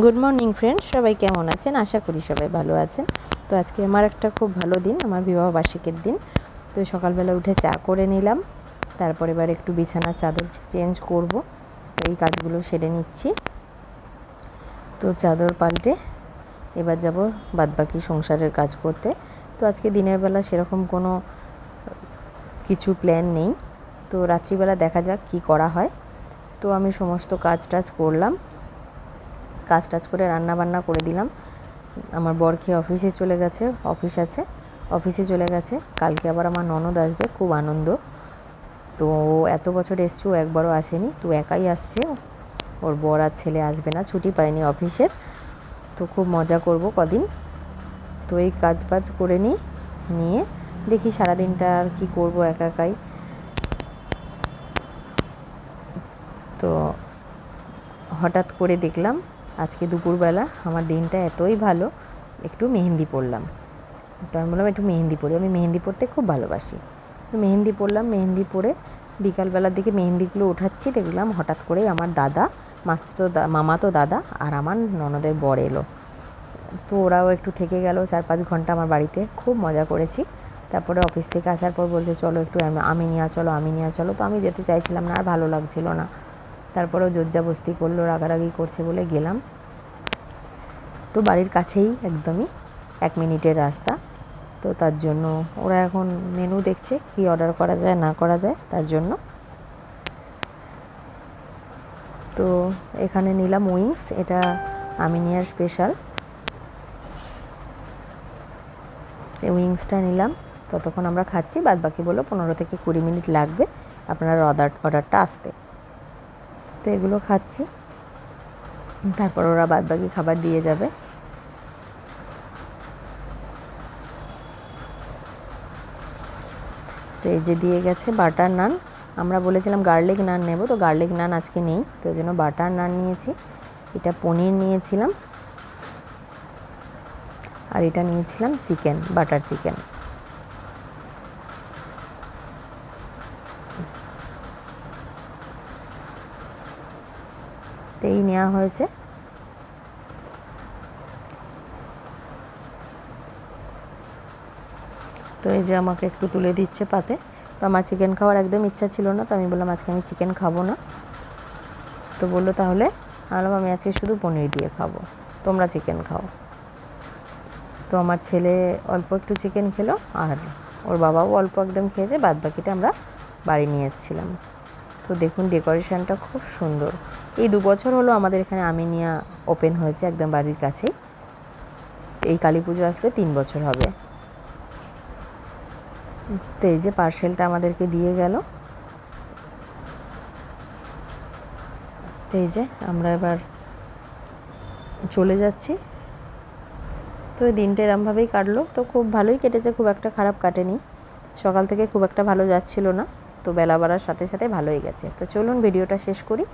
Good morning friends সবাই কেমন আছেন? আশা করি সবাই ভালো আছেন। তো আজকে আমার একটা খুব ভালো দিন, আমার বিবাহ বার্ষিকের দিন। তো সকালবেলা উঠে চা করে নিলাম। তারপর এবার একটু বিছানা চাদর চেঞ্জ করব। এই কাজগুলো সেরে নিচ্ছি। তো চাদর পাল্টে এবার যাব বাদবাকি সংসারের কাজ করতে। তো আজকে দিনের বেলা সেরকম কোনো কিছু প্ল্যান নেই। তো রাত্রিবেলা দেখা যাক কি করা হয়। তো আমি সমস্ত কাজ টাজ করলাম। কাজ টাজ করে রান্না বান্না করে দিলাম। আমার বর খেয়ে অফিসে চলে গেছে, অফিস আছে। অফিসে চলে গেছে। কালকে আবার আমার ননদ আসবে, খুব আনন্দ। তো এত বছর এসছে, ও একবারও আসেনি। তো একাই আসছে ওর বর আর ছেলে আসবে না, ছুটি পায়নি অফিসের। তো খুব মজা করব কদিন। তো এই কাজ বাজ করে নিই, নিয়ে দেখি সারাদিনটা আর কি করব একা একাই। তো হঠাৎ করে দেখলাম আজকে দুপুরবেলা আমার দিনটা এতই ভালো, একটু মেহেন্দি পরলাম। তো আমি বললাম, একটু মেহেন্দি পড়ি আমি মেহেন্দি পরতে খুব ভালোবাসি। তো মেহেন্দি পরলাম, মেহেন্দি পরে বিকালবেলার দিকে মেহেন্দিগুলো উঠাচ্ছি দেখলাম হঠাৎ করেই আমার দাদা, মাস্তুতো মামাতো দাদা আর আমার ননদের বর এলো। তো ওরাও একটু থেকে গেল চার পাঁচ ঘণ্টা আমার বাড়িতে, খুব মজা করেছি। তারপরে অফিস থেকে আসার পর বলছে, চলো একটু আমি নিয়ে চলো, আমি নিয়ে চলো। তো আমি যেতে চাইছিলাম না, আর ভালো লাগছিল না। তারপরেও জোরজাবস্তি করল, রাগারাগি করছে বলে গেলাম। তো বাড়ির কাছেই একদমই এক মিনিটের রাস্তা। তো তার জন্য ওরা এখন মেনু দেখছে, কি অর্ডার করা যায়, না করা যায়, তার জন্য। তো এখানে নিলাম উইংস এটা আমিনিয়ার স্পেশাল উইংসটা নিলাম, ততক্ষণ আমরা খাচ্ছি বাদ বাকি বলো পনেরো থেকে কুড়ি মিনিট লাগবে, আপনার অর্ডার অর্ডারটা আসতে। তো এগুলো খাচ্ছি। তারপর ওরা বাদ বাকি খাবার দিয়ে যাবে। তো এই যে দিয়ে গেছে বাটার নান। আমরা বলেছিলাম গার্লিক নান নেব, তো গার্লিক নান আজকে নেই, তো ওই জন্য বাটার নান নিয়েছি। এটা পনির নিয়েছিলাম। আর এটা নিয়েছিলাম চিকেন, বাটার চিকেন। এই নেওয়া হয়েছে। তো এই যে আমাকে একটু তুলে দিচ্ছে পাতে। তো আমার চিকেন খাওয়ার একদম ইচ্ছা ছিল না, তো আমি বললাম আজকে আমি চিকেন খাব না। তো বলল তাহলে বললাম, আমি আজকে শুধু পনির দিয়ে খাব। তোমরা চিকেন খাও। তো আমার ছেলে অল্প একটু চিকেন খেলো, আর ওর বাবাও অল্প একদম খেয়েছে বাদ বাকিটা আমরা বাড়ি নিয়ে এসেছিলাম। তো দেখুন, ডেকোরেশনটা খুব সুন্দর। এই দু বছর হলো আমাদের এখানে আমিনিয়া ওপেন হয়েছে একদম বাড়ির কাছেই। এই কালী পুজো আসলে তিন বছর হবে। তো এই যে পার্সেলটা আমাদেরকে দিয়ে গেল। এই যে আমরা এবার চলে যাচ্ছি। তো দিনটা এরমভাবেই কাটলো। তো খুব ভালোই কেটেছে, খুব একটা খারাপ কাটেনি। সকাল থেকে খুব একটা ভালো যাচ্ছিল না। তো বেলা বাড়ার সাথে সাথে ভালোই গেছে। তো চলুন ভিডিওটা শেষ করি।